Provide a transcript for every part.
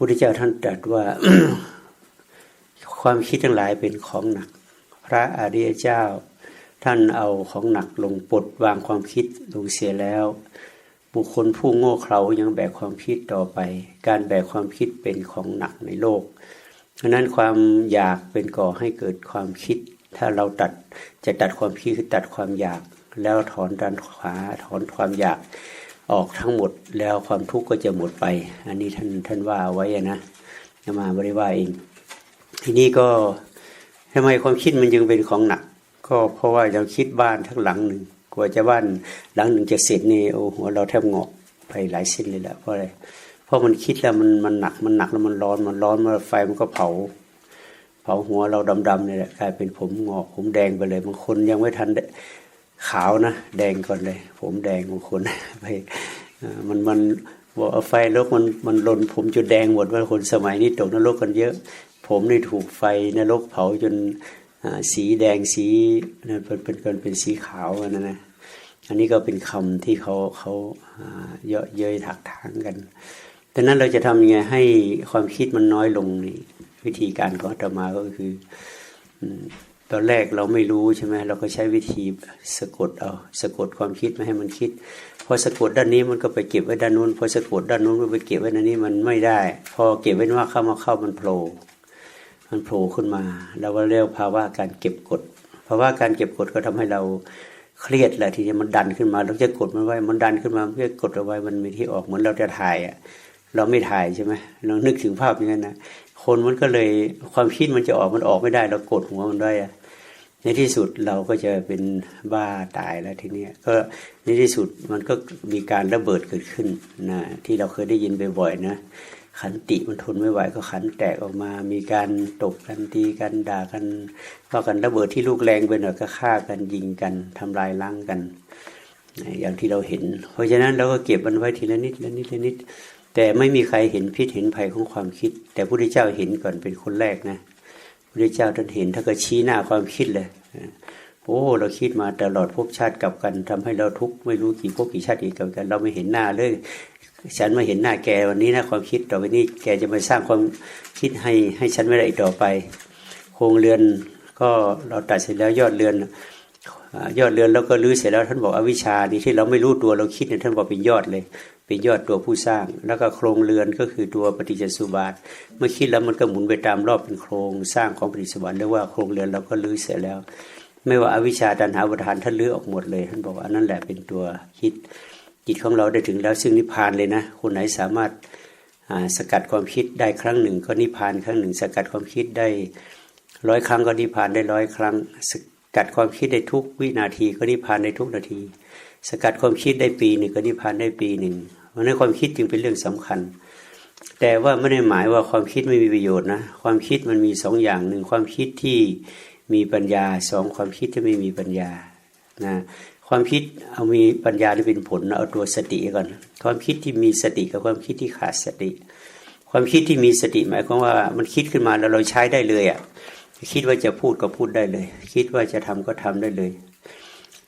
พุทธเจ้าท่านตรัสว่าความคิดทั้งหลายเป็นของหนัก พระอริยเจ้า ท่านเอาของหนักลงปลดวางความคิดลงเสียแล้ว บุคคลผู้โง่เขลายังแบกความคิดต่อไป การแบกความคิดเป็นของหนักในโลกเพราะนั้นความอยากเป็นก่อให้เกิดความคิด ถ้าเราตัดจะตัดความคิดคือตัดความอยาก แล้วถอนดันขวาถอนความอยาก ออกทั้งหมดแล้วความทุกข์ก็จะหมดไป อันนี้ท่านท่านว่าไว้นะจะมาบริว่าเอง ทีนี้ก็ทำไมความคิดมันจึงเป็นของหนัก ก็เพราะว่าเราคิดบ้านทั้งหลังหนึ่งกว่าจะบ้านหลังหนึ่งจะเสร็จนี่โอ้หัวเราแทบงอกไปหลายเส้นเลยแหละเพราะอะไรเพราะมันคิดแล้วมันมันหนักมันหนักแล้วมันร้อนมันร้อนมันไฟมันก็เผา เผาหัวเราดำๆเนี่ยแหละกลายเป็นผมงอกผมแดงไปเลยบางคนยังไม่ทันได้ ขาวนะ แดงก่อนเลย ผมแดงบางคนไปมันมันบอกเอาไฟลกมันมันลนผมจนแดงหมดว่าคนสมัยนี้ตกนรกกันเยอะ ผมนี่ถูกไฟนรกเผาจนสีแดงสีนั่นเป็นเป็นเป็นเป็นสีขาวอันนั้นนะอันนี้ก็เป็นคำที่เขาเขาเยาะเย้ยถักทางกันดังนั้นเราจะทำยังไงให้ความคิดมันน้อยลงนี่วิธีการของอาตมาก็คือ ตอนแรกเราไม่รู้ใช่ไหมเราก็ใช้วิธีสะกดเอาสะกดความคิดไม่ให้มันคิดพอสะกดด้านนี้มันก็ไปเก็บไว้ด้านนู้นพอสะกดด้านนู้นมันไปเก็บไว้ด้านนี้มันไม่ได้ พอเก็บไว้ว่าเข้ามาเข้ามันโผล่มันโผล่ขึ้นมาเราเรียกภาวะการเก็บกดภาวะการเก็บกดก็ทำให้เราเครียดแหละทีนี้มันดันขึ้นมาเราจะกดมันไว้มันดันขึ้นมาเพื่อกดเอาไว้มันมีที่ออกเหมือนเราจะถ่ายอะเราไม่ถ่ายใช่ไหมเรานึกถึงภาพอย่างนั้นนะคนมันก็เลยความคิดมันจะออกมันออกไม่ได้ เรากดหัวมันไว้อะ ในที่สุดเราก็จะเป็นบ้าตายแล้วทีเนี้ยก็ในที่สุดมันก็มีการระเบิดเกิดขึ้นนะที่เราเคยได้ยินบ่อยๆนะขันติมันทนไม่ไหวก็ขันแตกออกมา มีการตบกันตีกันด่ากันว่ากันระเบิดที่ลูกแรงไปหน่อยก็ฆ่ากันยิงกันทำลายล้างกันอย่างที่เราเห็น เพราะฉะนั้นเราก็เก็บมันไว้ทีละนิดละนิดละนิด แต่ไม่มีใครเห็นพิษเห็นภัยของความคิด แต่พระพุทธเจ้าเห็นก่อนเป็นคนแรกนะ พระเจ้าท่านเห็นถ้านก็ชี้หน้าความคิดเลยโอ้เราคิดมาตลอดภพชาติกับกันทำให้เราทุกข์ไม่รู้กี่ภพกี่ชาติอีกกับกัน เราไม่เห็นหน้าเลยฉันมาเห็นหน้าแกวันนี้นะความคิดต่อไปนี้แกจะมาสร้างความคิดให้ให้ฉันไม่ได้อีกต่อไป โครงเรือนก็เราตัดเสร็จแล้วยอดเรือนอยอดเรือนแล้วก็รื้อเสร็จแล้วท่านบอกอวิชชานี่ที่เราไม่รู้ตัวเราคิดเนี่ยท่านบอกเป็นยอดเลย เป็นยอดตัวผู้สร้าง แล้วก็โครงเรือนก็คือตัวปฏิจจสุบาท เมื่อคิดแล้วมันก็หมุนไปตามรอบเป็นโครงสร้างของปฏิจจสุบาทเรียกว่าโครงเรือนเราก็รื้อเสร็จแล้ว ไม่ว่าอวิชชาตัณหาประทานท่านรื้อออกหมดเลยท่านบอกว่านั่นแหละเป็นตัวคิดจิตของเราได้ถึงแล้วซึ่งนิพพานเลยนะคนไหนสามารถาสกัดความคิดได้ครั้งหนึ่ง ก็นิพพานครั้งหนึ่ง สกัดความคิดได้ร้อยครั้งก็นิพพานได้ร้อยครั้งสกัดความคิดได้ทุกวินาทีก็นิพพานได้ทุกนาที สกัดความคิดได้ปีหนึ่งก็นิพพานได้ปีหนึ่งเพราะนั้นความคิดจึงเป็นเรื่องสำคัญ แต่ว่าไม่ได้หมายว่าความคิดไม่มีประโยชน์นะความคิดมันมีสองอย่างหนึ่งความคิดที่มีปัญญาสองความคิดที่ไม่มีปัญญานะความคิดเอามีปัญญาที่เป็นผลเอาตัวสติก่อน ความคิดที่มีสติกับความคิดที่ขาดสติ ความคิดที่มีสติหมายความว่ามันคิดขึ้นมาแล้วเราใช้ได้เลยอะคิดว่าจะพูดก็พูดได้เลย คิดว่าจะทำก็ทำได้เลย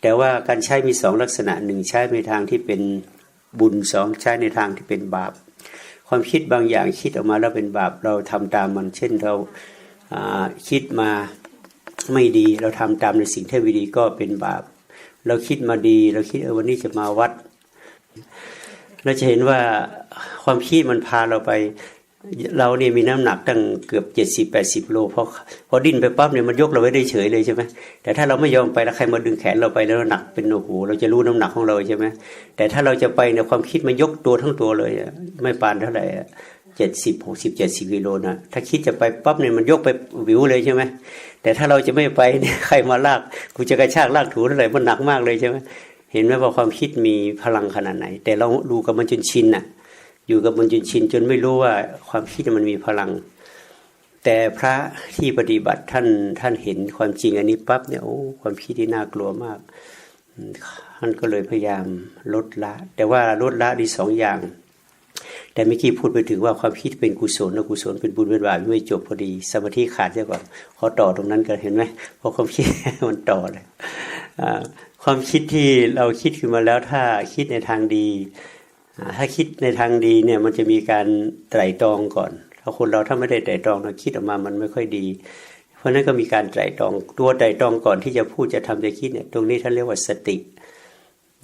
แต่ว่าการใช้มีสองลักษณะหนึ่งใช้ในทางที่เป็นบุญสองใช้ในทางที่เป็นบาป ความคิดบางอย่างคิดออกมาแล้วเป็นบาปเราทำตามมัน เช่นเราคิดมาไม่ดีเราทำตามในสิ่งที่ไม่ดีก็เป็นบาป เราคิดมาดี เราคิดเออวันนี้จะมาวัด เราจะเห็นว่าความคิดมันพาเราไป เราเนี่ยมีน้ำหนักตั้งเกือบเจ็ดสิบแปดสิบโลพอพอดิ้นไปปั๊บเนี่ยมันยกเราไว้ได้เฉยเลยใช่ไหมแต่ถ้าเราไม่ยอมไปแล้วใครมาดึงแขนเราไปแล้วหนักเป็นโอ้โหเราจะรู้น้ำหนักของเราใช่ไหมแต่ถ้าเราจะไปเนี่ยความคิดมันยกตัวทั้งตัวเลยอะไม่ปานเท่าไหร่เจ็ดสิบหกสิบเจ็ดสิบกิโลนะถ้าคิดจะไปปั๊บเนี่ยมันยกไปวิวเลยใช่ไหมแต่ถ้าเราจะไม่ไปเนี่ยใครมาลากกูจะกระชากลากถูเท่าไหร่มันหนักมากเลยใช่ไหมเห็นไหมว่าความคิดมีพลังขนาดไหน แต่เราดูกับมันจนชินน่ะ อยู่กับมันจนชินจนไม่รู้ว่าความคิดมันมีพลัง แต่พระที่ปฏิบัติท่านท่านเห็นความจริงอันนี้ปั๊บเนี่ยโอ้ความคิดที่น่ากลัวมากท่านก็เลยพยายามลดละ แต่ว่าลดละดีสองอย่าง แต่เมื่อกี้พูดไปถึงว่าความคิดเป็นกุศลอกุศลเป็นบุญเป็นบาปไม่จบพอดีสมาธิขาดเสียก่อนขอต่อตรงนั้นกันเห็นไหมเพราะความคิดมันต่อเลยความคิดที่เราคิดขึ้นมาแล้วถ้าคิดในทางดี ถ้าคิดในทางดีเนี่ยมันจะมีการไตร่ตรองก่อน ถ้าคนเราถ้าไม่ได้ไตร่ตรองเราคิดออกมามันไม่ค่อยดี เพราะฉะนั้นก็มีการไตร่ตรองตัวไตร่ตรองก่อนที่จะพูดจะทำจะคิดเนี่ยตรงนี้ท่านเรียกว่าสติ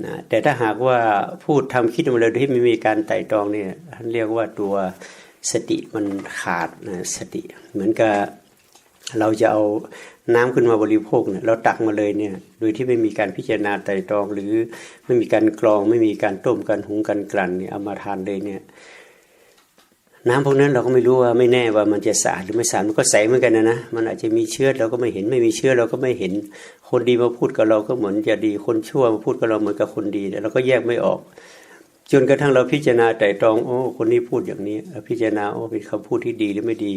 นะแต่ถ้าหากว่าพูดทำคิดออกมาเลยโดยที่ไม่มีการไตร่ตรองเนี่ยท่านเรียกว่าตัวสติมันขาดนะสติ เหมือนกับเราจะเอา น้ำขึ้นมาบริโภคเนี่ยเราตักมาเลยเนี่ย โดยที่ไม่มีการพิจารณาไตรตรอง หรือไม่มีการกรอง ไม่มีการต้มการหุงการกลั่นเนี่ยเอามาทานเลยเนี่ย น้ำพวกนั้นเราก็ไม่รู้ว่าไม่แน่ว่ามันจะสะอาดหรือไม่สะอาดมันก็ใสเหมือนกันนะนะมันอาจจะมีเชื้อเราก็ไม่เห็นไม่มีเชื้อเราก็ไม่เห็น คนดีมาพูดกับเราก็เหมือนจะดีคนชั่วมาพูดกับเราเหมือนกับคนดีแต่เราก็แยกไม่ออก จนกระทั่งเราพิจารณาไตรตรองโอ้คนนี้พูดอย่างนี้ พิจารณาโอ้เป็นคำพูดที่ดีหรือไม่ดี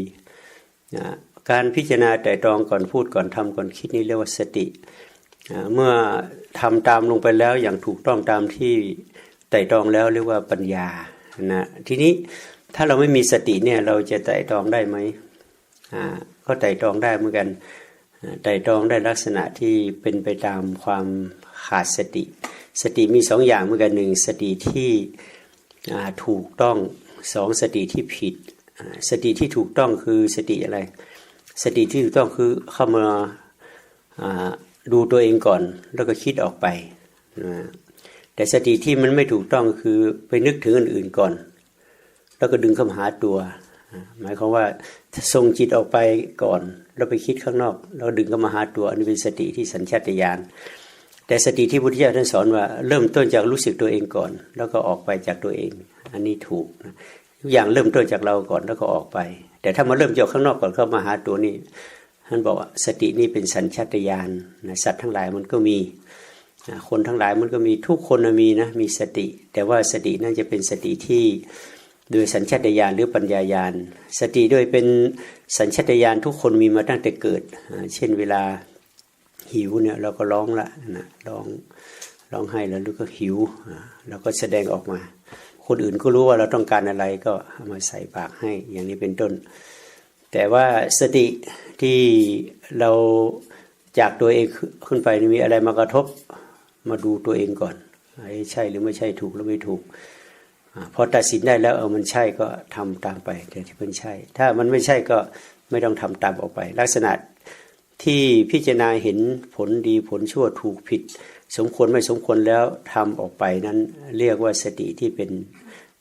นะ การพิจารณาไตร่ตรองก่อนพูดก่อนทำก่อนคิดนี่เรียกว่าสติ เมื่อทำตามลงไปแล้วอย่างถูกต้องตามที่ไตร่ตรองแล้วเรียกว่าปัญญานะทีนี้ถ้าเราไม่มีสติเนี่ยเราจะไตร่ตรองได้ไหมอ่าก็ไตร่ตรองได้เหมือนกันไตร่ตรองได้ลักษณะที่เป็นไปตามความขาดสติ สติมีสองอย่างเหมือนกันหนึ่งสติที่ถูกต้องสองสติที่ผิด สติที่ถูกต้องคือสติอะไร สติที่ถูกต้องคือเข้ามาดูตัวเองก่อน แล้วก็คิดออกไปนะแต่สติที่มันไม่ถูกต้องคือไปนึกถึงอื่นๆก่อน แล้วก็ดึงเข้ามาหาตัว หมายความว่าส่งจิตออกไปก่อน แล้วไปคิดข้างนอก แล้วดึงเข้ามาหาตัวอันนี้เป็นสติที่สัญชาตญาณแต่สติที่พุทธเจ้าท่านสอนว่าเริ่มต้นจากรู้สึกตัวเองก่อน แล้วก็ออกไปจากตัวเอง อันนี้ถูกนะ ทุกอย่างเริ่มต้นจากเราก่อนแล้วก็ออกไป แต่ถ้ามาเริ่มจากข้างนอกก่อนเข้ามาหาตัวนี่ท่านบอกว่าสตินี่เป็นสัญชาตญาณนะสัตว์ทั้งหลายมันก็มีคนทั้งหลายมันก็มีทุกคนมีนะมีสติ แต่ว่าสตินั่นจะเป็นสติที่โดยสัญชาตญาณหรือปัญญายาณสติโดยเป็นสัญชาตญาณทุกคนมีมาตั้งแต่เกิด เช่นเวลาหิวเนี่ยเราก็ร้องละนะร้องร้องไห้แล้วลูกก็หิวอ่าเราก็แสดงออกมา คนอื่นก็รู้ว่าเราต้องการอะไรก็เอามาใส่ปากให้อย่างนี้เป็นต้น แต่ว่าสติที่เราจากตัวเองขึ้นไปมีอะไรมากระทบมาดูตัวเองก่อนไอ้ใช่หรือไม่ใช่ถูกหรือไม่ถูกอพอตัดสินได้แล้วเออมันใช่ก็ทำตามไปแต่ที่มันใช่ ถ้ามันไม่ใช่ก็ไม่ต้องทำตามออกไป ลักษณะ ที่พิจารณาเห็นผลดีผลชั่วถูกผิด สมควรไม่สมควรแล้วทำออกไปนั้นเรียกว่าสติที่เป็น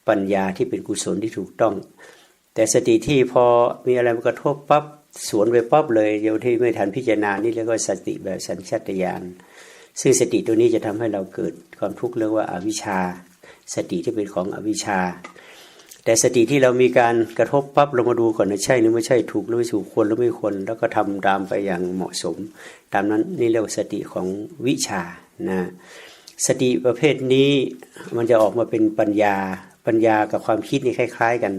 ปัญญาที่เป็นกุศลที่ถูกต้อง แต่สติที่พอมีอะไรมากระทบปั๊บสวนไปปั๊บเลยเดี๋ยวที่ไม่ทันพิจารณานี่เรียกว่าสติแบบสัญชาตญาณซึ่งสติตัวนี้จะทำให้เราเกิดความทุกข์เรียกว่าอาวิชชา สติที่เป็นของอวิชชา แต่สติที่เรามีการกระทบปั๊บเรามาดูก่อนนะใช่หรือไม่ใช่ถูกหรือไม่ถูกควรหรือไม่ควรแล้วก็ทำตามไปอย่างเหมาะสม ตามนั้นนี่เรียกว่าสติของวิชานะสติประเภทนี้มันจะออกมาเป็นปัญญาปัญญากับความคิดนี่คล้าย ๆ กัน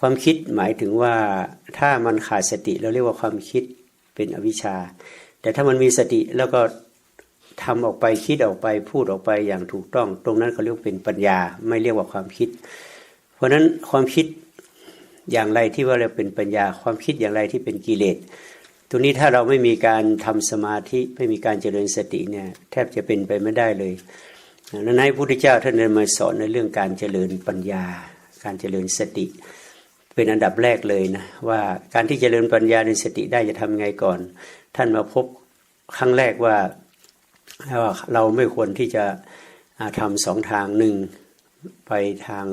ความคิดหมายถึงว่าถ้ามันขาดสติเราเรียกว่าความคิดเป็นอวิชชา แต่ถ้ามันมีสติแล้วก็ทำออกไปคิดออกไปพูดออกไปอย่างถูกต้อง ตรงนั้นเขาเรียกเป็นปัญญาไม่เรียกว่าความคิด ราะนั้นความคิดอย่างไรที่ว่าเราเป็นปัญญา ความคิดอย่างไรที่เป็นกิเลสตรงนี้ถ้าเราไม่มีการทำสมาธิไม่มีการเจริญสติเนี่ยแทบจะเป็นไปไม่ได้เลยดังนั้นพระพุทธเจ้าท่านเลยมาสอนในเรื่องการเจริญปัญญา การเจริญสติ เป็นอันดับแรกเลยนะว่าการที่เจริญปัญญาในสติได้จะทำไงก่อน ท่านมาพบครั้งแรกว่าว่าเราไม่ควรที่จะอ่าทำสองทางหนึ่งไปทาง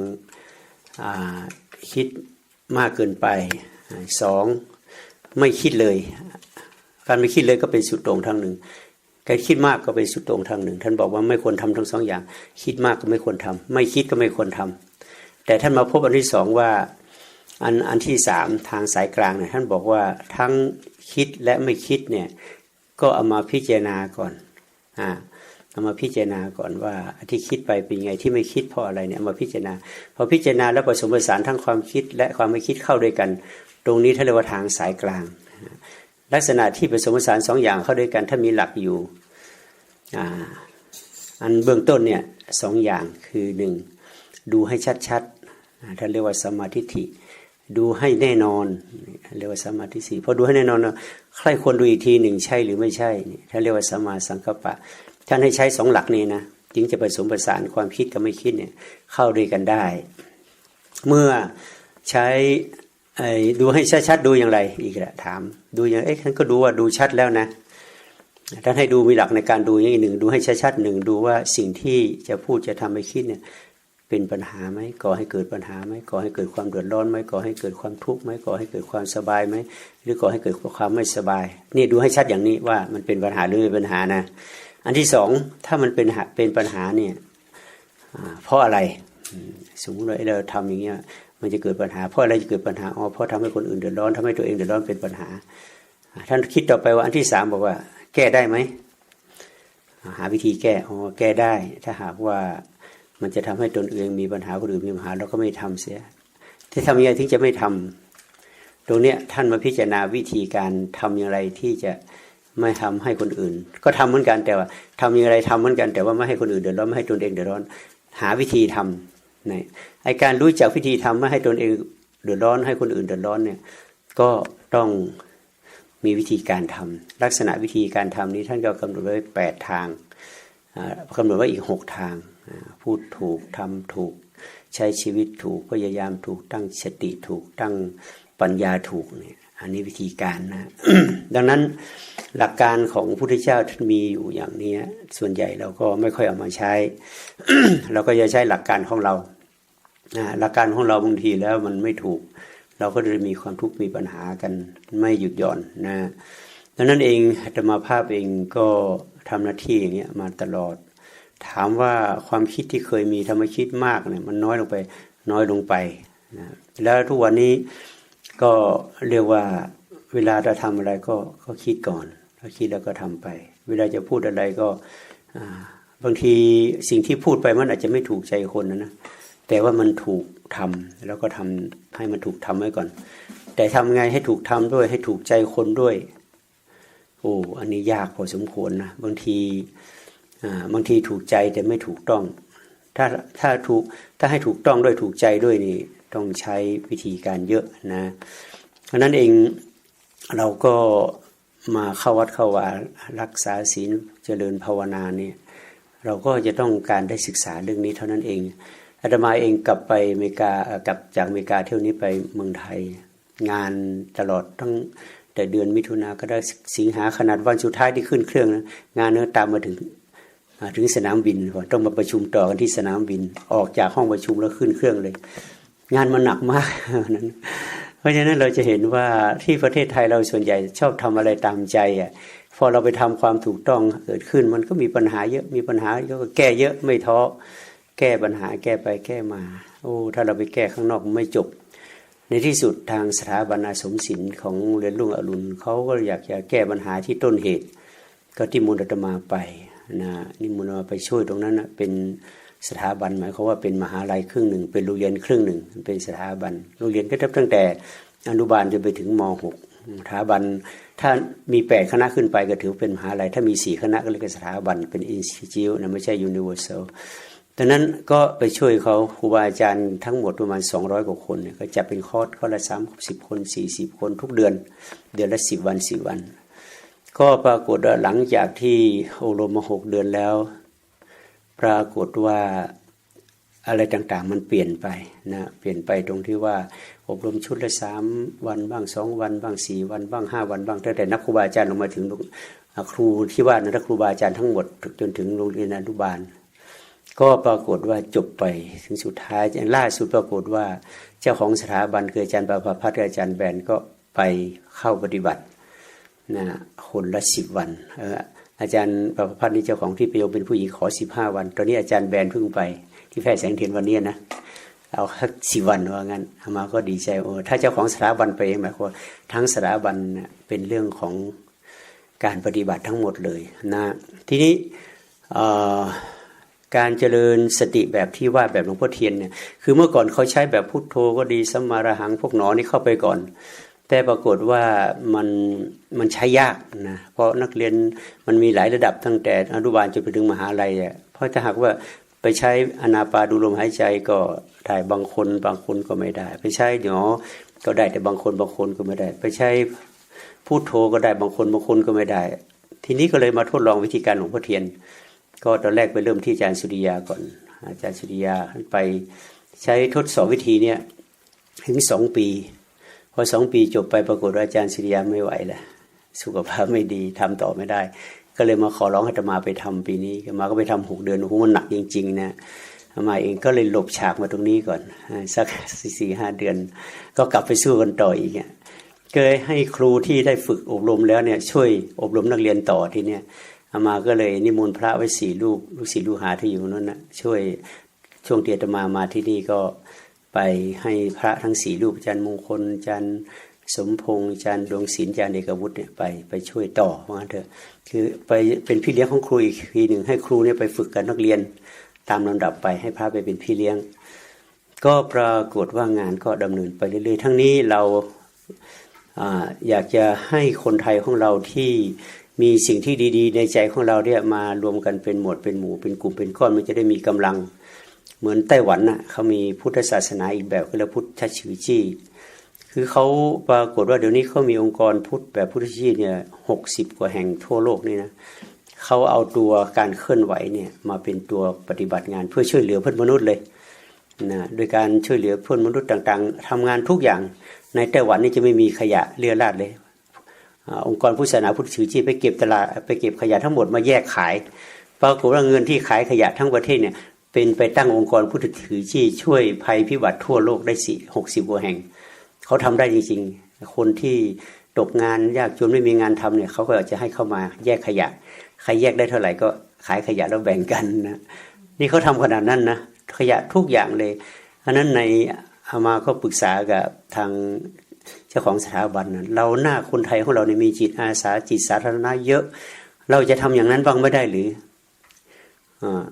คิดมากเกินไปสองไม่คิดเลย การไม่คิดเลยก็เป็นสุดต่งทางหนึ่งการคิดมากก็เป็นสุดต่งทางหนึ่ง ท่านบอกว่าไม่ควรทำทั้งสองอย่าง คิดมากก็ไม่ควรทำไม่คิดก็ไม่ควรทำแต่ท่านมาพบอันที่สองว่าอันอันที่สามทางสายกลางเนี่ยท่านบอกว่าทั้งคิดและไม่คิดเนี่ยก็เอามาพิจารณาก่อนอ่า เอามาพิจารณาก่อนว่าที่คิดไปเป็นไงที่ไม่คิดเพราะอะไรเนี่ยมาพิจารณาพอพิจารณาแล้วผสมผสานทั้งความคิดและความไม่คิดเข้าด้วยกัน ตรงนี้ท่านเรียกว่าทางสายกลาง ลักษณะที่ผสมผสานสองอย่างเข้าด้วยกันถ้ามีหลักอยู่อ,อันเบื้องต้นเนี่ยสองอย่างคือหนึ่งดูให้ชัดๆท่านเรียกว่าสมาธิิดูให้แน่นอนเรียกว่าสมาธิสีพอดูให้แน่นอนนะใครควรดูอีกทีหนึ่งใช่หรือไม่ใช่นี่ท่านเรียกว่าสมาสังกปะ ท่านให้ใช้สองหลักนี้นะจึงจะผสมผสานความคิดกับไม่คิดเนี่ยเข้าด้วยกันได้ เมื่อใช้ดูให้ชัดๆดูอย่างไรอีกแหละถาม ดูอย่างเอ๊ะท่านก็ดูว่าดูชัดแล้วนะท่านให้ดูมีหลักในการดูอย่างหนึ่งดูให้ชัดๆหนึ่งดูว่าสิ่งที่จะพูดจะทำให้คิดเนี่ยเป็นปัญหาไหมก่อให้เกิดปัญหาไหมก่อให้เกิดความเดือดร้อนไหมก่อให้เกิดความทุกข์ไหมก่อให้เกิดความสบายไหมหรือก่อให้เกิดความไม่สบาย นี่ดูให้ชัดอย่างนี้ว่ามันเป็นปัญหาหรือไม่ปัญหานะ อันที่สองถ้ามันเป็นเป็นปัญหาเนี่ยเพราะอะไรสมมติว่าเราทำอย่างเงี้ยมันจะเกิดปัญหาเพราะอะไรจะเกิดปัญหาอ๋อเพราะทำให้คนอื่นเดือดร้อนทำให้ตัวเองเดือดร้อนเป็นปัญหา ท่านคิดต่อไปว่าอันที่สามบอกว่า แก้ได้ไหมหาวิธีแก้อ๋อแก้ได้ ถ้าหากว่ามันจะทำให้ตนเองมีปัญหาคนอื่นมีปัญหาเราก็ไม่ทำเสีย ที่ทำยังไงถึงจะไม่ทำตรงเนี้ยท่านมาพิจารณาวิธีการทำอย่างไรที่จะ ไม่ทำให้คนอื่น ก็ทำเหมือนกันแต่ว่าทำอย่างไรทำเหมือนกัน แต่ว่าไม่ให้คนอื่นเดือดร้อนไม่ให้ตนเองเดือดร้อน หาวิธีทำนะไอการรู้จักวิธีทำไม่ให้ตนเองเดือดร้อน ให้คนอื่นเดือดร้อนเนี่ย ก็ต้องมีวิธีการทำลักษณะวิธีการทำนี้ท่านก็กำหนดไว้แปดทางอ่ากำหนดไว้อีกหกทาง พูดถูกทำถูก ใช้ชีวิตถูกพยายามถูกตั้งสติถูกตั้งปัญญาถูกเนี่ย อันนี้วิธีการนะ ดังนั้นหลักการของพระพุทธเจ้าท่านมีอยู่อย่างนี้ ส่วนใหญ่เราก็ไม่ค่อยเอามาใช้ เราก็จะใช้หลักการของเราหลักการของเราบางทีแล้วมันไม่ถูก เราก็จะมีความทุกข์มีปัญหากันไม่หยุดหย่อนนะดังนั้นเองอาตมาภาพเองก็ทำหน้าที่อย่างเงี้มาตลอด ถามว่าความคิดที่เคยมีทำให้คิดมากเนี่ยมันน้อยลงไปน้อยลงไปนะแล้วทุกวันนี้ ก็เรียกว่าเวลาจะทำอะไรก็ก็คิดก่อนถ้าคิดแล้วก็ทำไป เวลาจะพูดอะไรก็บางทีสิ่งที่พูดไปมันอาจจะไม่ถูกใจคนนะนะแต่ว่ามันถูกทำแล้วก็ทำให้มันถูกทำไว้ก่อน แต่ทำไงให้ถูกทำด้วยให้ถูกใจคนด้วยโอ้อันนี้ยากพอสมควรนะบางทีบางทีถูกใจแต่ไม่ถูกต้อง ถ้าถ้าถูกถ้าให้ถูกต้องด้วยถูกใจด้วยนี่ ต้องใช้วิธีการเยอะนะเพราะนั้นเองเราก็มาเข้าวัดเข้าวารักษาศีลเจริญภาวนาเนี่ยเราก็จะต้องการได้ศึกษาเรื่องนี้เท่านั้นเองอาตมาเองกลับไปอเมริกากลับจากอเมริกาเที่ยวนี้ไปเมืองไทย งานตลอดทั้งแต่เดือนมิถุนาก็ได้สิงหาขนาดวันสุดท้ายที่ขึ้นเครื่องนะงานเนื้อตามมาถึงถึงสนามบินต้องมาประชุมต่อกันที่สนามบินออกจากห้องประชุมแล้วขึ้นเครื่องเลย งานมันหนักมากนั้นเพราะฉะนั้นเราจะเห็นว่าที่ประเทศไทยเราส่วนใหญ่ชอบทำอะไรตามใจอะพอเราไปทำความถูกต้องเกิดขึ้น มันก็มีปัญหาเยอะมีปัญหาเยอะก็แก้เยอะไม่ท้อแก้ปัญหาแก้ไปแก้มา โอ้ถ้าเราไปแก้ข้างนอกไม่จบ ในที่สุดทางสถาบันอาสมศิลป์ของเรียนรุ่งอรุณเขาก็อยากจะแก้ปัญหาที่ต้นเหตุ ก็ที่มูลอาตมาไปนะนี่มูลอาตมาไปช่วยตรงนั้นนะเป็น สถาบันหมายความว่าเป็นมหาลัยครึ่งหนึ่ง เป็นโรงเรียนครึ่งหนึ่งเป็นสถาบันโรงเรียนก็ตั้งแต่อนุบาลจนไปถึงม .6 สถาบัน ถ้ามีแปดคณะขึ้นไปก็ถือเป็นมหาลัยถ้ามีสี่คณะก็เรียกสถาบันเป็น institute นะไม่ใช่ universal ดังนั้นก็ไปช่วยเขาครูบาอาจารย์ทั้งหมดประมาณ 200 กว่าคนเนี่ยก็จะเป็นคอร์สคอร์สละสามสิบคน 40 คนทุกเดือน เดือนละสิบวันสี่วัน ก็ปรากฏหลังจากที่อบรมมาหกเดือนแล้ว ปรากฏว่าอะไรต่างๆ มันเปลี่ยนไปนะเปลี่ยนไปตรงที่ว่าอบรมชุดละสามวันบ้างสองวันบ้างสี่วันบ้างห้าวันบ้างตั้งแต่นักครูบาอาจารย์ลงมาถึงครูที่ว่านักครูบาอาจารย์ทั้งหมดจนถึงโรงเรียนอนุบาล ก็ปรากฏว่าจบไปถึงสุดท้ายล่าสุดปรากฏว่าเจ้าของสถาบันคืออาจารย์ประภาพัฒน์อาจารย์แบนก็ไปเข้าปฏิบัตินะคนละสิบวันเอาจารย์ประภพัฒน์นี่เจ้าของที่ประโยคเป็นผู้หญิงขอสิบห้าวัน ตอนนี้อาจารย์แบนเพิ่งไป ที่แพร่แสงเทียนวันนี้นะเอาสักสิบวันว่างั้นอามาก็ดีใจโอ้ถ้าเจ้าของสถาบันไปเองหมายความทั้งสถาบันน่ะเป็นเรื่องของการปฏิบัติทั้งหมดเลยนะทีนี้การเจริญสติแบบที่ว่าแบบหลวงพ่อเทียนเนี่ยคือเมื่อก่อนเขาใช้แบบพุทโธก็ดีสมมาระหังพวกหนอนี่เข้าไปก่อน แต่ปรากฏว่ามันมันใช้ยากนะเพราะนักเรียนมันมีหลายระดับตั้งแต่อนุบาลจนไปถึงมหาลัยอะเพราะถ้าหากว่าไปใช้อนาปาดูลมหายใจก็ได้บางคนบางคนก็ไม่ได้ ไปใช้หนอก็ได้แต่บางคนบางคนก็ไม่ได้ ไปใช้พุทโธก็ได้บางคนบางคนก็ไม่ได้ ทีนี้ก็เลยมาทดลองวิธีการหลวงพ่อเทียน ก็ตอนแรกไปเริ่มที่อาจารย์สุริยาก่อน อาจารย์สุริยาไปใช้ทดสอบวิธีเนี้ยถึงสองปี อสองปีจบไปปรากฏว่าอาจารย์สุริยาไม่ไหวแล้วสุขภาพไม่ดีทำต่อไม่ได้ ก็เลยมาขอร้องอาตมาไปทำปีนี้อาตมาก็ไปทำหกเดือนโอ้โหมันหนักจริง ๆ นะอาตมาเองก็เลยหลบฉากมาตรงนี้ก่อน สักสี่ห้าเดือน ก็กลับไปสู้กันต่ออีกเนี่ยก็เลยให้ครูที่ได้ฝึกอบรมแล้วเนี่ยช่วยอบรมนักเรียนต่อที่เนี่ยอามาก็เลยนิมนต์พระไว้สี่รูปลูกศิษย์ลูกหาที่อยู่นั้นนะช่วยช่วงเตียตมามาที่นี่ก็ ไปให้พระทั้งสี่รูปอาจารย์มงคลอาจารย์สมพงษ์อาจารย์ดวงศิลป์อาจารย์เอกวุฒิเนี่ยไปไปช่วยต่อว่างั้นเถอะคือไปเป็นพี่เลี้ยงของครูอีกทีหนึ่งให้ครูเนี่ยไปฝึกกับนักเรียนตามลำดับไปให้พระไปเป็นพี่เลี้ยง ก็ปรากฏว่างานก็ดำเนินไปเรื่อยๆ ทั้งนี้เราอยากจะให้คนไทยของเราที่มีสิ่งที่ดี ๆ ในใจของเราเนี่ยมารวมกันเป็นหมวดเป็นหมู่เป็นกลุ่มเป็นก้อนมันจะได้มีกำลัง เหมือนไต้หวันน่ะเขามีพุทธศาสนาอีกแบบก็เรียกพุทธชิวจีคือเขาปรากฏว่าเดี๋ยวนี้เขามีองค์กรพุทธแบบพุทธชีเนี่ยหกสิบกว่าแห่งทั่วโลกนี่นะเขาเอาตัวการเคลื่อนไหวเนี่ยมาเป็นตัวปฏิบัติงานเพื่อช่วยเหลือเพื่อนมนุษย์เลยนะโดยการช่วยเหลือเพื่อนมนุษย์ต่างๆทำงานทุกอย่างในไต้หวันนี่จะไม่มีขยะเลี่ยราดเลยองค์กรพุทธศาสนาพุทธถือจีไปเก็บตลาดไปเก็บขยะทั้งหมดมาแยกขายปรากฏว่าเงินที่ขายขยะทั้งประเทศเนี่ย เป็นไปตั้งองค์กรพุทธถือจีช่วยภัยพิบัติทั่วโลกได้สี่หกสิบกว่าแห่ง เขาทำได้จริง ๆ คนที่ตกงานยากจนไม่มีงานทำเนี่ยเขาก็จะให้เข้ามาแยกขยะ ใครแยกได้เท่าไหร่ก็ขายขยะแล้วแบ่งกันนะนี่เขาทำขนาดนั้นนะขยะทุกอย่างเลยอันนั้นในอามาก็ปรึกษากับทางเจ้าของสถาบันนะเราหน้าคนไทยของเราเนี่ยมีจิตอาสาจิตสาธารณะเยอะ เราจะทำอย่างนั้นบ้างไม่ได้หรืออา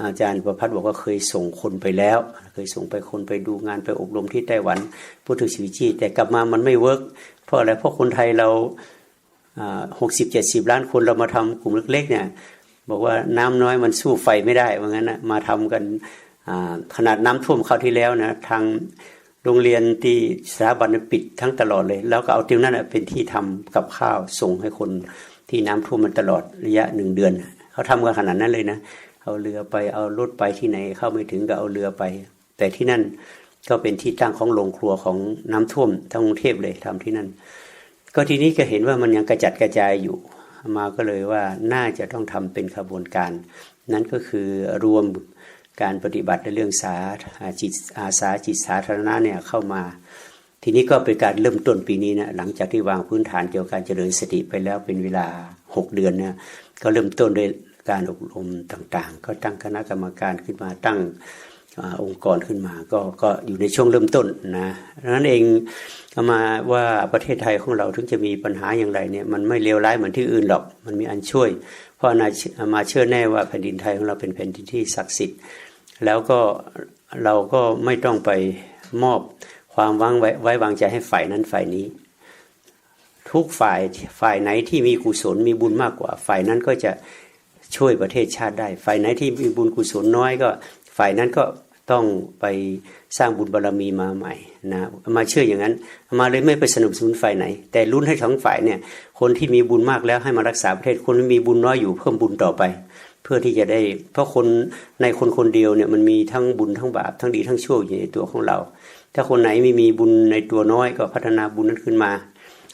อาจารย์ประพัฒน์บอกว่าเคยส่งคนไปแล้ว เคยส่งไปคนไปดูงานไปอบรมที่ไต้หวันพุทธชีวิจีแต่กลับมามันไม่เวิร์กเพราะอะไรเพราะคนไทยเราหกสิบเจ็ดสิบล้านคนเรามาทำกลุ่มเล็กๆเนี่ยบอกว่าน้ำน้อยมันสู้ไฟไม่ได้ว่างั้นนะมาทำกันขนาดน้ำท่วมคราวที่แล้วนะทางโรงเรียนที่สถาบันปิดทั้งตลอดเลย แล้วก็เอาตรงนั้นเป็นที่ทำกับข้าวส่งให้คนที่น้ำท่วมมันตลอดระยะหนึ่งเดือน เขาทำกันขนาดนั้นเลยนะ เอาเรือไปเอารถไปที่ไหนเข้าไม่ถึงก็เอาเรือไป แต่ที่นั่นก็เป็นที่ตั้งของโรงครัวของน้ำท่วมทั้งกรุงเทพเลยทำที่นั่น ก็ทีนี้ก็เห็นว่ามันยังกระจัดกระจายอยู่ มาก็เลยว่าน่าจะต้องทำเป็นขบวนการ นั้นก็คือรวมการปฏิบัติในเรื่องสาจิตอาสาจิตสาธารณะเนี่ยเข้ามา ทีนี้ก็เป็นการเริ่มต้นปีนี้นะหลังจากที่วางพื้นฐานเกี่ยวกับการเจริญสติไปแล้วเป็นเวลา 6 เดือนเนี่ยก็เริ่มต้นด้วย การอบรมต่างๆ ก็ตั้งคณะกรรมการขึ้นมาตั้งอองค์กรขึ้นมาก็ก็อยู่ในช่วงเริ่มต้นนะดังนั้นเองมาว่าประเทศไทยของเราถึงจะมีปัญหาอย่างไรเนี่ยมันไม่เลวร้ายเหมือนที่อื่นหรอก มันมีอันช่วย เพราะนามาเชื่อแน่ว่าแผ่นดินไทยของเราเป็นแผ่นดินที่ศักดิ์สิทธิ์ แล้วก็เราก็ไม่ต้องไปมอบความวางไว้ไว้วางใจให้ฝ่ายนั้นฝ่ายนี้ ทุกฝ่ายฝ่ายไหนที่มีกุศลมีบุญมากกว่า ฝ่ายนั้นก็จะ ช่วยประเทศชาติได้ ฝ่ายไหนที่มีบุญกุศลน้อยก็ ฝ่ายนั้นก็ต้องไปสร้างบุญบารรมีมาใหม่นะมาเชื่ออย่างนั้นมาเลยไม่ไปสนับสนุนฝ่ายไหน แต่รุ้นให้ทั้งฝ่ายเนี่ย คนที่มีบุญมากแล้วให้มารักษาประเทศคนที่มีบุญน้อยอยู่เพิ่มบุญต่อไป เพื่อที่จะได้ เพราะคนในคนคนเดียวเนี่ยมันมีทั้งบุญทั้งบาปทั้งดีทั้งชั่วอยู่ในตัวของเรา ถ้าคนไหนไม่มีบุญในตัวน้อยก็พัฒนาบุญนั้นขึ้นมา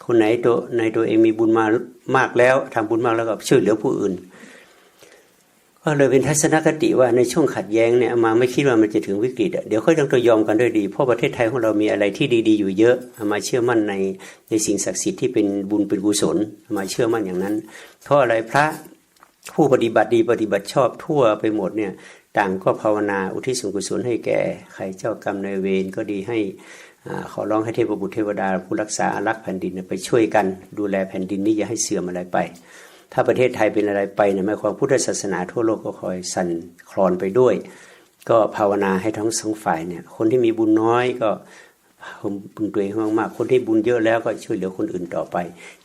คนไหนตัวในตัวเองมีบุญมามากแล้วทำบุญมากแล้วก็ช่วยเหลือผู้อื่น ก็เลยเป็นทัศนคติว่าในช่วงขัดแย้งเนี่ยมาไม่คิดว่ามันจะถึงวิกฤตเดี๋ยวค่อยต้องตัวยอมกันด้วยดี เพราะประเทศไทยของเรามีอะไรที่ดีๆอยู่เยอะมาเชื่อมั่นในในสิ่งศักดิ์สิทธิ์ที่เป็นบุญเป็นกุศลมาเชื่อมั่นอย่างนั้น เพราะอะไรพระผู้ปฏิบัติดีปฏิบัติชอบทั่วไปหมดเนี่ยต่างก็ภาวนาอุทิศส่วนกุศลให้แก่ใครเจ้ากรรมนายเวรก็ดีให้ขอร้องให้เทพบุตรเทวดาผู้รักษาอารักษ์แผ่นดินไปช่วยกันดูแลแผ่นดินนี้อย่าให้เสื่อมอะไรไป ถ้าประเทศไทยเป็นอะไรไปเนี่ยหมายความพุทธศาสนาทั่วโลกก็คอยสั่นคลอนไปด้วย ก็ภาวนาให้ทั้งสองฝ่ายเนี่ย คนที่มีบุญน้อยก็บุญตัวเองมากๆคนที่บุญเยอะแล้วก็ช่วยเหลือคนอื่นต่อไป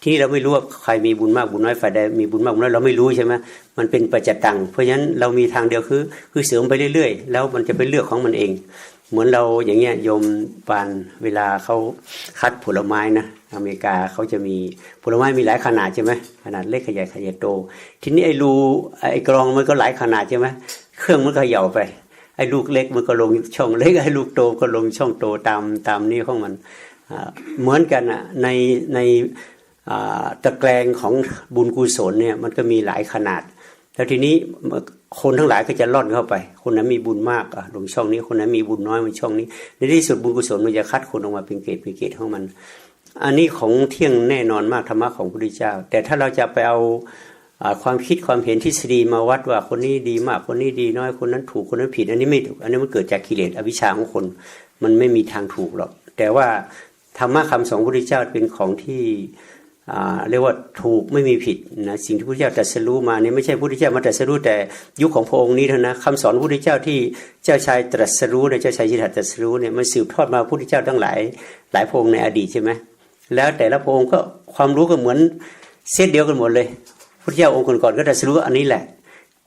ที่เราไม่รู้ว่าใครมีบุญมากบุญน้อยฝ่ายใดมีบุญมากบุญน้อยเราไม่รู้ใช่ไหมมันเป็นปัจจตัง เพราะฉะนั้นเรามีทางเดียวคือ คือเสริมไปเรื่อยๆ แล้วมันจะเป็นเลือกของมันเอง เหมือนเราอย่างเงี้ยโยมปานเวลาเขาคัดผลไม้นะอเมริกาเขาจะมีผลไม้มีหลายขนาดใช่ไหมขนาดเล็กขยายขยายโต ทีนี้ไอ้รูไอ้กรองมันก็หลายขนาดใช่ไหมเครื่องมันก็เหย่าไป ไอ้ลูกเล็กมันก็ลงช่องเล็กไอ้ลูกโตก็ลงช่องโตตามตามนี้ของมันเหมือนกันอะในในตะแกรงของบุญกุศลเนี่ยมันก็มีหลายขนาด แล้วทีนี้ คนทั้งหลายก็จะล่อนเข้าไป คนนั้นมีบุญมากอะลงช่องนี้ คนนั้นมีบุญน้อยมันช่องนี้ ในที่สุดบุญกุศลมันจะคัดคนออกมาเป็นเกรดเป็นเกรดของมัน อันนี้ของเที่ยงแน่นอนมากธรรมะของพระพุทธเจ้า แต่ถ้าเราจะไปเอาอความคิดความเห็นทฤษฎีมาวัดว่าคนนี้ดีมากคนนี้ดีน้อยคนนั้นถูกคนนั้นผิด อันนี้ไม่ถูกอันนี้มันเกิดจากกิเลสอวิชชาของคน มันไม่มีทางถูกหรอกแต่ว่าธรรมะคำสอนพระพุทธเจ้าเป็นของที่ เรียกว่าถูกไม่มีผิดนะสิ่งที่พระพุทธเจ้าตรัสรู้มาเนี่ยไม่ใช่พระพุทธเจ้ามาตรัสรู้แต่ยุคของพระองค์นี้เท่านั้นคำสอนพระพุทธเจ้าที่เจ้าชายตรัสรู้เนี่ยเจ้าชายชิดหัตรัสรู้เนี่ยมันสืบทอดมาพระพุทธเจ้าทั้งหลาย หลายพระองค์ในอดีตใช่ไหมแล้วแต่ละพระองค์ก็ความรู้ก็เหมือนเซตเดียวกันหมดเลยพระพุทธเจ้าองค์ก่อนๆก็ตรัสรู้อันนี้แหละ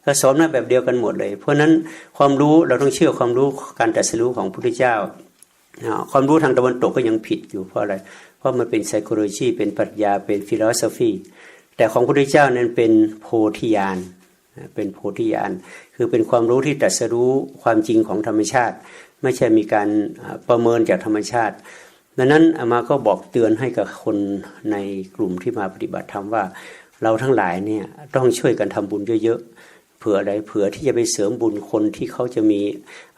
ก็สอนมาแบบเดียวกันหมดเลย เพราะฉะนั้นความรู้เราต้องเชื่อความรู้การตรัสรู้ของพระพุทธเจ้าความรู้ทางตะวันตกก็ยังผิดอยู่เพราะอะไรเพราะมันเป็นไซโคโลจีเป็นปรัชญาเป็นฟิโลโซฟีแต่ของพระพุทธเจ้านั้นเป็นโพธิญาณเป็นโพธิญาณคือเป็นความรู้ที่ตรัสรู้ความจริงของธรรมชาติ ไม่ใช่มีการประเมินจากธรรมชาติ ดังนั้นอามาก็บอกเตือนให้กับคนในกลุ่มที่มาปฏิบัติธรรมว่า เราทั้งหลายเนี่ยต้องช่วยกันทำบุญเยอะๆเผื่ออะไรเผื่อที่จะไปเสริมบุญคนที่เขาจะมี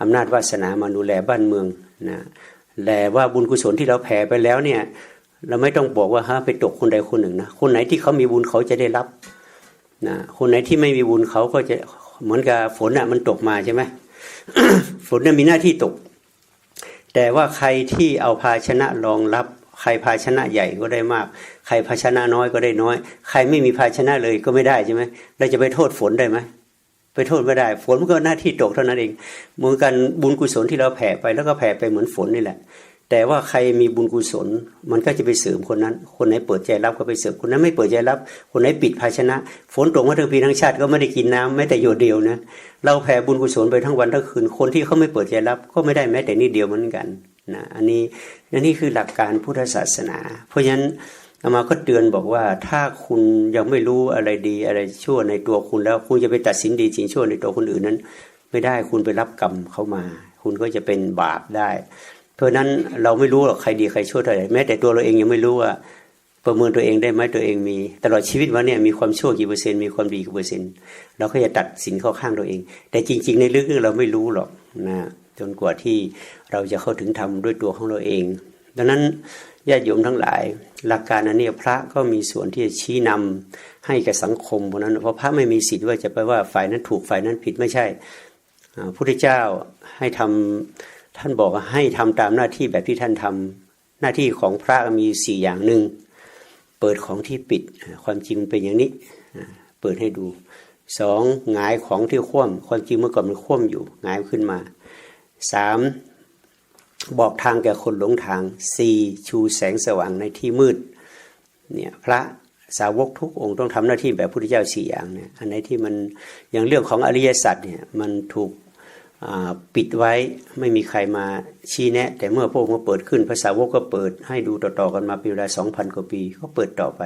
อำนาจวาสนามาดูแลบ้านเมืองนะ แต่ว่าบุญกุศลที่เราแผ่ไปแล้วเนี่ย เราไม่ต้องบอกว่าฮะไปตกคนใดคนหนึ่งนะคนไหนที่เขามีบุญเขาจะได้รับนะคนไหนที่ไม่มีบุญเขาก็จะเหมือนกับฝนอะมันตกมาใช่ไหมฝนเนี่ยมีหน้าที่ตก แต่ว่าใครที่เอาภาชนะรองรับ ใครภาชนะใหญ่ก็ได้มาก ใครภาชนะน้อยก็ได้น้อย ใครไม่มีภาชนะเลยก็ไม่ได้ใช่ไหมเราจะไปโทษฝนได้ไหม ไปโทษไม่ได้ ฝนมันก็หน้าที่ตกเท่านั้นเองเหมือนกันบุญกุศลที่เราแผ่ไปแล้วก็แผ่ไปเหมือนฝนนี่แหละ แต่ว่าใครมีบุญกุศล มันก็จะไปเสริมคนนั้น คนไหนเปิดใจรับก็ไปเสริมคนนั้นไม่เปิดใจรับ คนไหนปิดภาชนะ ฝนตกมาทั้งปีทั้งชาติก็ไม่ได้กินน้ำแม้แต่หยดเดียวนะเราแผ่บุญกุศลไปทั้งวันทั้งคืนคนที่เขาไม่เปิดใจรับก็ไม่ได้แม้แต่นิดเดียวเหมือนกันนะอันนี้นนี้คือหลักการพุทธศาสนา เพราะฉะนั้น อามาก็เตือนบอกว่าถ้าคุณยังไม่รู้อะไรดีอะไรชั่วในตัวคุณแล้ว คุณจะไปตัดสินดีสิ่งชั่วในตัวคนอื่นนั้น ไม่ได้คุณไปรับกรรมเข้ามา คุณก็จะเป็นบาปได้ เพราะฉะนั้นเราไม่รู้หรอกใครดีใครชั่วเท่าไหร่แม้แต่ตัวเราเองยังไม่รู้ว่า ประเมินตัวเองได้ไหมตัวเองมี ตลอดชีวิตว่าเนี่ยมีความชั่วกี่เปอร์เซ็นต์มีความดีกี่เปอร์เซ็นต์เราก็จะตัดสินเข้าข้างตัวเอง แต่จริง ๆ ในลึกๆเราไม่รู้หรอกนะจนกว่าที่เราจะเข้าถึงธรรมด้วยตัวของเราเอง ดังนั้น ญาติโยมทั้งหลาย หลักการอันนี้พระก็มีส่วนที่จะชี้นำให้กับสังคมเพราะนั้นเพราะพระไม่มีสิทธิ์ว่าจะไปว่าฝ่ายนั้นถูกฝ่ายนั้นผิดไม่ใช่อ่าพุทธเจ้าให้ทำท่านบอกให้ทำตามหน้าที่แบบที่ท่านทำหน้าที่ของพระมีสี่อย่างหนึ่งเปิดของที่ปิดความจริงเป็นอย่างนี้เปิดให้ดูสองหงายของที่คว่ำความจริงเมื่อก่อนมันคว่ำอยู่หงายขึ้นมาสาม บอกทางแก่คนหลงทางสี่ชูแสงสว่างในที่มืดเนี่ยพระสาวกทุกองค์ต้องทำหน้าที่แบบพุทธเจ้าสี่อย่างเนี่ยอันไหนที่มันอย่างเรื่องของอริยสัจเนี่ยมันถูกปิดไว้ไม่มีใครมาชี้แนะ แต่เมื่อพระองค์มาเปิดขึ้นภาษาวกก็เปิดให้ดูต่อๆกันมาเป็นเวลาสองพันกว่าปีก็เปิดต่อไป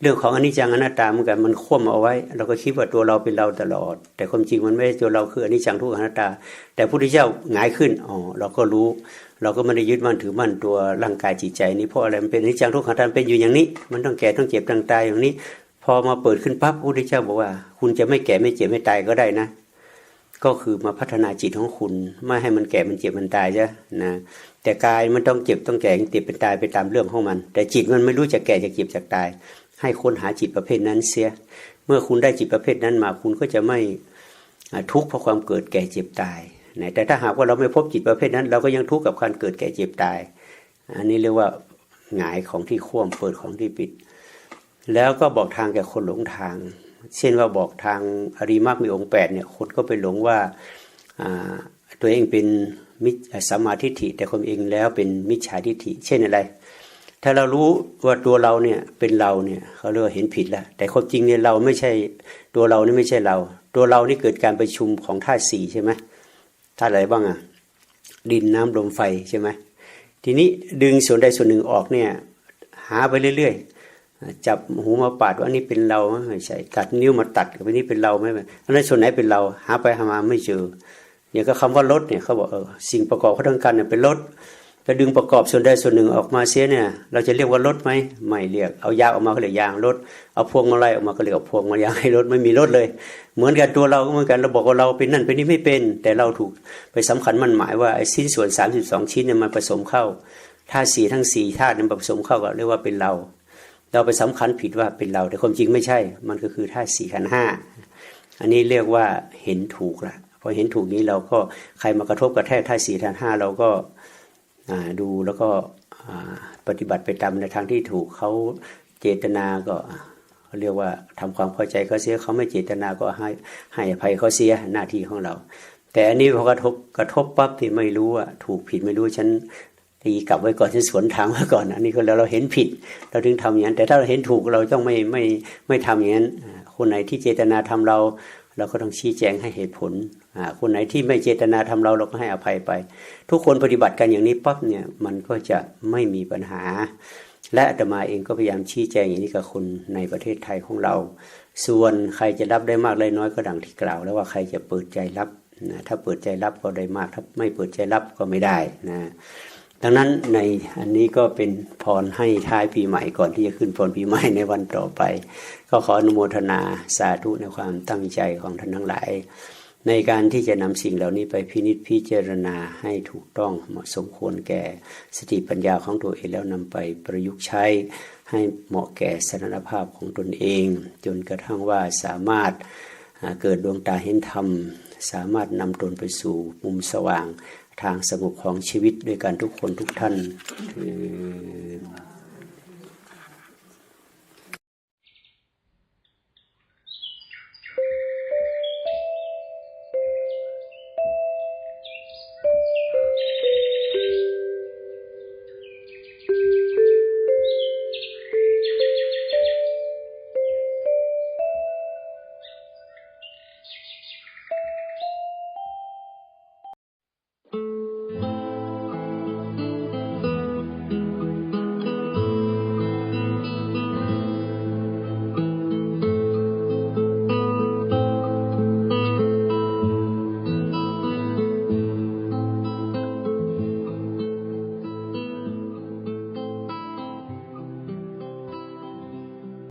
เรื่องของอนิจจังอนัตตาเหมือนกันมันคว่ำเอาไว้ เราก็คิดว่าตัวเราเป็นเราตลอด แต่ความจริงมันไม่ใช่ตัวเราคืออนิจจังทุกขอนัตตา แต่พระพุทธเจ้าหงายขึ้นอ๋อเราก็รู้ เราก็ไม่ได้ยึดมั่นถือมั่นตัวร่างกายจิตใจนี้เพราะอะไรมันเป็นอนิจจังทุกขังอนัตตาเป็นอยู่อย่างนี้ มันต้องแก่ต้องเจ็บต้องตายอย่างนี้ พอมาเปิดขึ้นปั๊บพระพุทธเจ้าบอกว่า คุณจะไม่แก่ไม่เจ็บไม่ตายก็ได้นะ ก็คือมาพัฒนาจิตของคุณไม่ให้มันแก่มันเจ็บมันตายใช่นะแต่กายมันต้องเจ็บต้องแก่ต้องเจ็บเป็นตายไปตามเรื่องของมัน แต่จิตมันไม่รู้จะแก่จะเจ็บจะตาย ให้ค้นหาจิตประเภทนั้นเสีย เมื่อคุณได้จิตประเภทนั้นมา คุณก็จะไม่ทุกข์เพราะความเกิดแก่เจ็บตายนะแต่ถ้าหากว่าเราไม่พบจิตประเภทนั้น เราก็ยังทุกข์กับการเกิดแก่เจ็บตาย อันนี้เรียกว่าหงายของที่คว่ำเปิดของที่ปิด แล้วก็บอกทางแก่คนหลงทาง เช่นว่าบอกทางอริมักมีองค์แปดเนี่ยคนก็ไปหลงว่าตัวเองเป็นมิจสัมมาทิฏฐิแต่ความเองแล้วเป็นมิจฉาทิฏฐิ เช่นอะไร ถ้าเรารู้ว่าตัวเราเนี่ยเป็นเราเนี่ยเขาเรียกว่าเห็นผิดแล้ว แต่ความจริงเนี่ยเราไม่ใช่ตัวเรานี่ไม่ใช่เรา ตัวเรานี่เกิดการประชุมของธาตุสี่ใช่ไหมธาตุอะไรบ้างอะดินน้ำลมไฟใช่ไหมทีนี้ดึงส่วนใดส่วนหนึ่งออกเนี่ยหาไปเรื่อยๆจับหูมาปาดว่าอันนี้เป็นเราไม่ใช่ตัดนิ้วมาตัดว่าอันนี้เป็นเราไหมอันนั้นส่วนไหนเป็นเรา หาไปหามาไม่เจอเนี่ยก็คำว่ารถเนี่ยเขาบอกเออสิ่งประกอบเขาทั้งกันเนี่ยเป็นรถ ถ้าดึงประกอบส่วนใดส่วนหนึ่งออกมาเสียเนี่ย เราจะเรียกว่ารถไหมไม่เรียก เอายางออกมาก็เรียกยางรถ เอาพวงมาลัยออกมาก็เรียกพวงมาลัยให้รถไม่มีรถเลย เหมือนกันตัวเราก็เหมือนกันเราบอกว่าเราเป็นนั่นเป็นนี่ไม่เป็น แต่เราถูกไปสำคัญมันหมายว่าไอ้ชิ้นส่วน 32 ชิ้นเนี่ยมันผสมเข้าธาตุสีทั้งสี่ธาตุนี่ยผสมเข้าก็เรียกว่าเป็นเรา เราไปสำคัญผิดว่าเป็นเรา แต่ความจริงไม่ใช่ มันก็คือธาตุสี่ขันห้าอันนี้เรียกว่าเห็นถูกละพอเห็นถูกนี้เราก็ใครมากระทบกระแทกธาตุสี่ขันห้าเราก็ ดูแล้วก็ปฏิบัติไปตามในทางที่ถูกเขาเจตนาก็เขาเรียกว่าทำความเข้าใจเขาเสียเขาไม่เจตนาก็ให้ให้อภัยเขาเสียหน้าที่ของเรา แต่อันนี้พอกระทบกระทบปั๊บที่ไม่รู้ว่าถูกผิดไม่รู้ฉันตีกลับไว้ก่อนฉันสวนทางไว้ก่อน อันนี้ก็แล้วเราเห็นผิด เราถึงทำอย่างนั้นแต่ถ้าเราเห็นถูกเราต้องไม่ไม่ไม่ทำอย่างนั้นคนไหนที่เจตนาทำเรา เราก็ต้องชี้แจงให้เหตุผลคนไหนที่ไม่เจตนาทำเราเราก็ให้อภัยไป ทุกคนปฏิบัติกันอย่างนี้ปั๊บเนี่ยมันก็จะไม่มีปัญหา และอาตมาเองก็พยายามชี้แจงอย่างนี้กับคนในประเทศไทยของเรา ส่วนใครจะรับได้มากได้น้อยก็ดังที่กล่าว แล้วว่าใครจะเปิดใจรับนะถ้าเปิดใจรับก็ได้มาก ถ้าไม่เปิดใจรับก็ไม่ได้นะ ดังนั้นในอันนี้ก็เป็นพรให้ท้ายปีใหม่ก่อนที่จะขึ้นพรปีใหม่ในวันต่อไป ก็ขออนุโมทนาสาธุในความตั้งใจของท่านทั้งหลาย ในการที่จะนำสิ่งเหล่านี้ไปพินิจพิจารณาให้ถูกต้องเหมาะสมควรแก่สติปัญญาของตัวเองแล้วนำไปประยุกต์ใช้ให้เหมาะแก่สถานภาพของตนเอง จนกระทั่งว่าสามารถเกิดดวงตาเห็นธรรม สามารถนำตนไปสู่มุมสว่าง ทางสงบของชีวิตด้วยกันทุกคนทุกท่านคือ